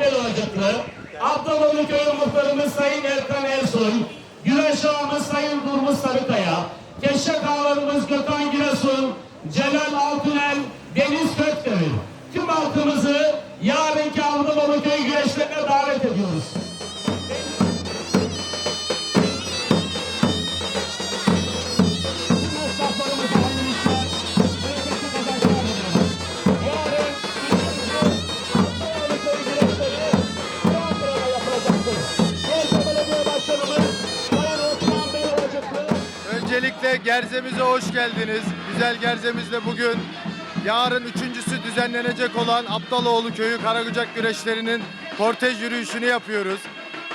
Belavacıklı, Abdaloğlu Köy Muhtarımız Sayın Erkan Ersoy, Güreş Ağamız Sayın Durmuş Sarıkaya, Keşek Ağalarımız Gökhan Giresun, Celal Altınel, Deniz Kökdemir. Tüm halkımızı yarınki Abdaloğlu Köy güreşlerine davet ediyoruz. Gerze'mize hoş geldiniz. Güzel Gerze'mizde bugün yarın üçüncüsü düzenlenecek olan Aptaloğlu Köyü Karagücek güreşlerinin kortej yürüyüşünü yapıyoruz.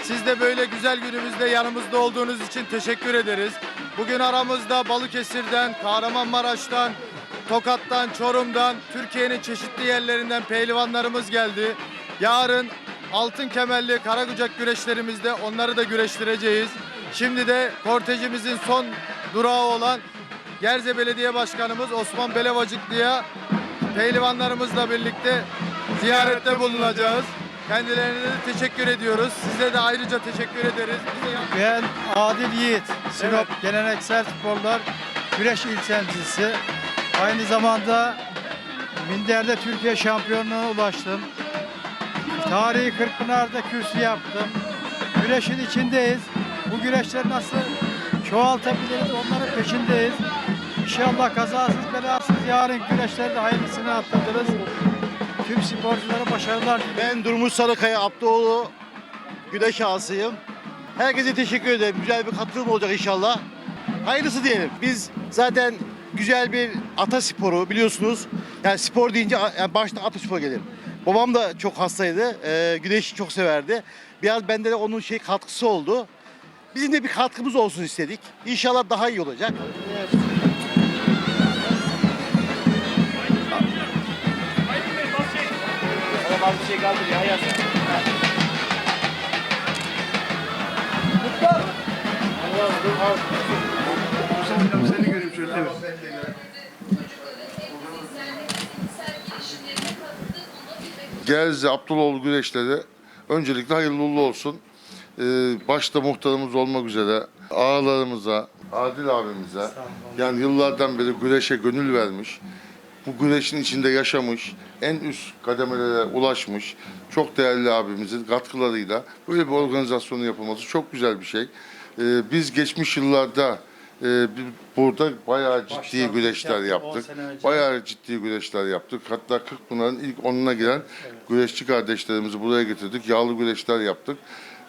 Siz de böyle güzel günümüzde yanımızda olduğunuz için teşekkür ederiz. Bugün aramızda Balıkesir'den, Kahramanmaraş'tan, Tokat'tan, Çorum'dan, Türkiye'nin çeşitli yerlerinden pehlivanlarımız geldi. Yarın altın kemerli Karagücek güreşlerimizde onları da güreştireceğiz. Şimdi de kortejimizin son durağı olan Gerze Belediye Başkanımız Osman Belevacıklı'ya pehlivanlarımızla birlikte ziyarette bulunacağız. Kendilerine de teşekkür ediyoruz. Size de ayrıca teşekkür ederiz. Ben Adil Yiğit, Sinop Geleneksel Sporlar Güreş İl Temsilcisi. Aynı zamanda Minder'de Türkiye şampiyonluğuna ulaştım. Tarihi Kırkpınar'da kürsü yaptım. Güreşin içindeyiz. Bu güreşleri nasıl çoğaltabiliriz onların peşindeyiz. İnşallah kazasız belasız yarın güreşlerde hayırlısını atlatırız. Tüm sporculara başarılar diliyorum. Ben Durmuş Sarıkaya Abdoğlu güneş ağasıyım. Herkese teşekkür ederim. Güzel bir katılım olacak inşallah. Hayırlısı diyelim. Biz zaten güzel bir ata sporu biliyorsunuz. Yani spor deyince yani başta ata spor gelir. Babam da çok hastaydı. Ee, güneşi çok severdi. Biraz bende de onun şey katkısı oldu. Bizim de bir katkımız olsun istedik. İnşallah daha iyi olacak. Gerzi Abduloğlu güreşleri öncelikle hayırlı olsun. Ee, başta muhtarımız olmak üzere ağalarımıza, Adil abimize yani yıllardan beri güreşe gönül vermiş, bu güreşin içinde yaşamış, en üst kademelere ulaşmış çok değerli abimizin katkılarıyla böyle bir organizasyonun yapılması çok güzel bir şey. Ee, biz geçmiş yıllarda e, burada bayağı ciddi Başlangıç güreşler yaptık. Bayağı ciddi güreşler yaptık. Hatta Kırkpınar'ın ilk onuna giren güreşçi kardeşlerimizi buraya getirdik. Yağlı güreşler yaptık.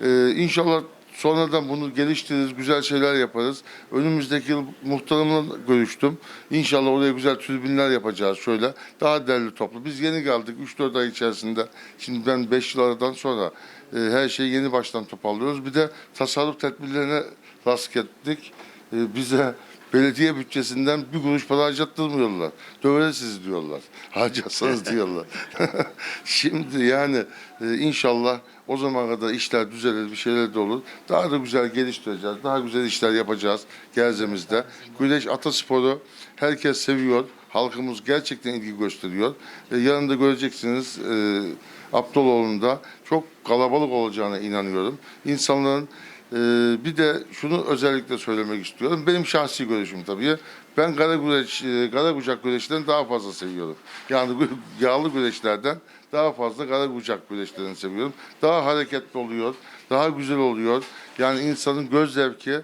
Ee, inşallah sonradan bunu geliştiririz, güzel şeyler yaparız. Önümüzdeki yıl muhtarımla görüştüm. İnşallah oraya güzel tribünler yapacağız şöyle. Daha derli toplu. Biz yeni geldik 3-4 ay içerisinde. Şimdi ben 5 yıl aradan sonra e, her şeyi yeni baştan toparlıyoruz. Bir de tasarruf tedbirlerine rast ettik. E, bize belediye bütçesinden bir kuruş para harcattırmıyorlar. Döveriz sizi diyorlar. Harcarsanız diyorlar. Şimdi yani e, inşallah o zaman kadar işler düzelir, bir şeyler de olur. Daha da güzel geliştireceğiz. Daha güzel işler yapacağız Gerzemizde. Güneş Atasporu herkes seviyor. Halkımız gerçekten ilgi gösteriyor. E, yarın da göreceksiniz e, Abdaloğlu'nda çok kalabalık olacağına inanıyorum. İnsanların ee, bir de şunu özellikle söylemek istiyorum. Benim şahsi görüşüm tabii. Ben kara güreş, e, kara kucak güreşlerini daha fazla seviyorum. Yani yağlı güreşlerden daha fazla kara kucak güreşlerini seviyorum. Daha hareketli oluyor, daha güzel oluyor. Yani insanın göz zevki e,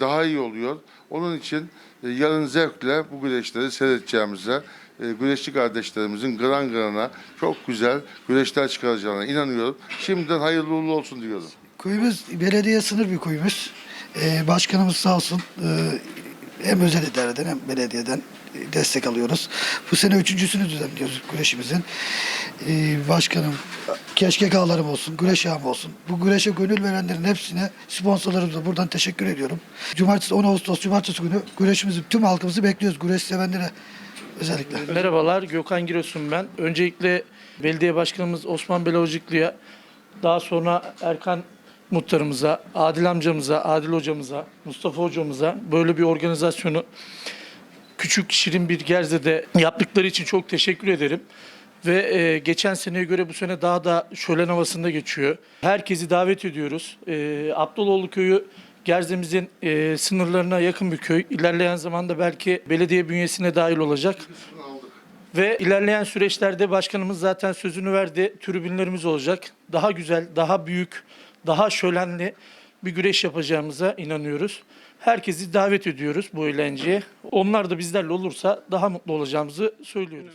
daha iyi oluyor. Onun için e, yarın zevkle bu güreşleri seyredeceğimize, güreşçi kardeşlerimizin gıran gırana çok güzel güreşler çıkaracağına inanıyorum. Şimdiden hayırlı uğurlu olsun diyorum. Köyümüz belediye sınır bir köyümüz. Ee, başkanımız sağ olsun e, hem özel idareden hem belediyeden e, destek alıyoruz. Bu sene üçüncüsünü düzenliyoruz güreşimizin. Ee, başkanım, keşkek ağlarım olsun, güreş ağım olsun. Bu güreşe gönül verenlerin hepsine sponsorlarımıza buradan teşekkür ediyorum. Cumartesi 10 Ağustos Cumartesi günü güreşimizi tüm halkımızı bekliyoruz. Güreş sevenlere özellikle. Merhabalar, Gökhan Giresun ben. Öncelikle belediye başkanımız Osman Belavcıklı'ya, daha sonra Erkan muhtarımıza, Adil amcamıza, Adil hocamıza, Mustafa hocamıza böyle bir organizasyonu küçük şirin bir Gerze'de yaptıkları için çok teşekkür ederim. ve e, geçen seneye göre bu sene daha da şölen havasında geçiyor. Herkesi davet ediyoruz. E, Abdaloğlu köyü Gerze'mizin e, sınırlarına yakın bir köy. İlerleyen zamanda belki belediye bünyesine dahil olacak. Ve ilerleyen süreçlerde başkanımız zaten sözünü verdi. Tribünlerimiz olacak. Daha güzel, daha büyük, daha şölenli bir güreş yapacağımıza inanıyoruz. Herkesi davet ediyoruz bu eğlenceye. Onlar da bizlerle olursa daha mutlu olacağımızı söylüyoruz.